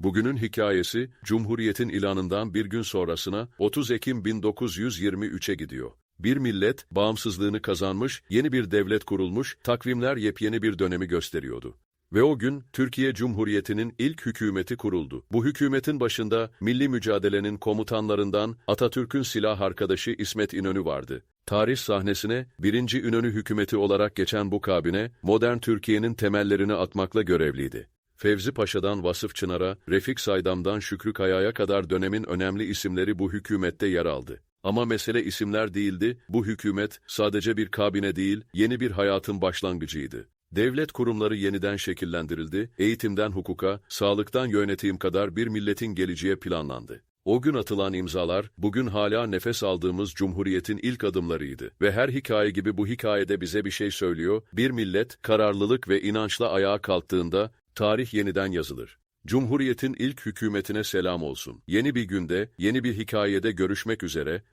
Bugünün hikayesi, Cumhuriyet'in ilanından bir gün sonrasına 30 Ekim 1923'e gidiyor. Bir millet, bağımsızlığını kazanmış, yeni bir devlet kurulmuş, takvimler yepyeni bir dönemi gösteriyordu. Ve o gün Türkiye Cumhuriyeti'nin ilk hükümeti kuruldu. Bu hükümetin başında milli mücadelenin komutanlarından Atatürk'ün silah arkadaşı İsmet İnönü vardı. Tarih sahnesine birinci İnönü hükümeti olarak geçen bu kabine, modern Türkiye'nin temellerini atmakla görevliydi. Fevzi Paşa'dan Vasıf Çınar'a, Refik Saydam'dan Şükrü Kaya'ya kadar dönemin önemli isimleri bu hükümette yer aldı. Ama mesele isimler değildi, bu hükümet sadece bir kabine değil, yeni bir hayatın başlangıcıydı. Devlet kurumları yeniden şekillendirildi, eğitimden hukuka, sağlıktan yönetim kadar bir milletin geleceğe planlandı. O gün atılan imzalar, bugün hala nefes aldığımız Cumhuriyet'in ilk adımlarıydı. Ve her hikaye gibi bu hikayede bize bir şey söylüyor, bir millet, kararlılık ve inançla ayağa kalktığında, tarih yeniden yazılır. Cumhuriyet'in ilk hükümetine selam olsun. Yeni bir günde, yeni bir hikayede görüşmek üzere,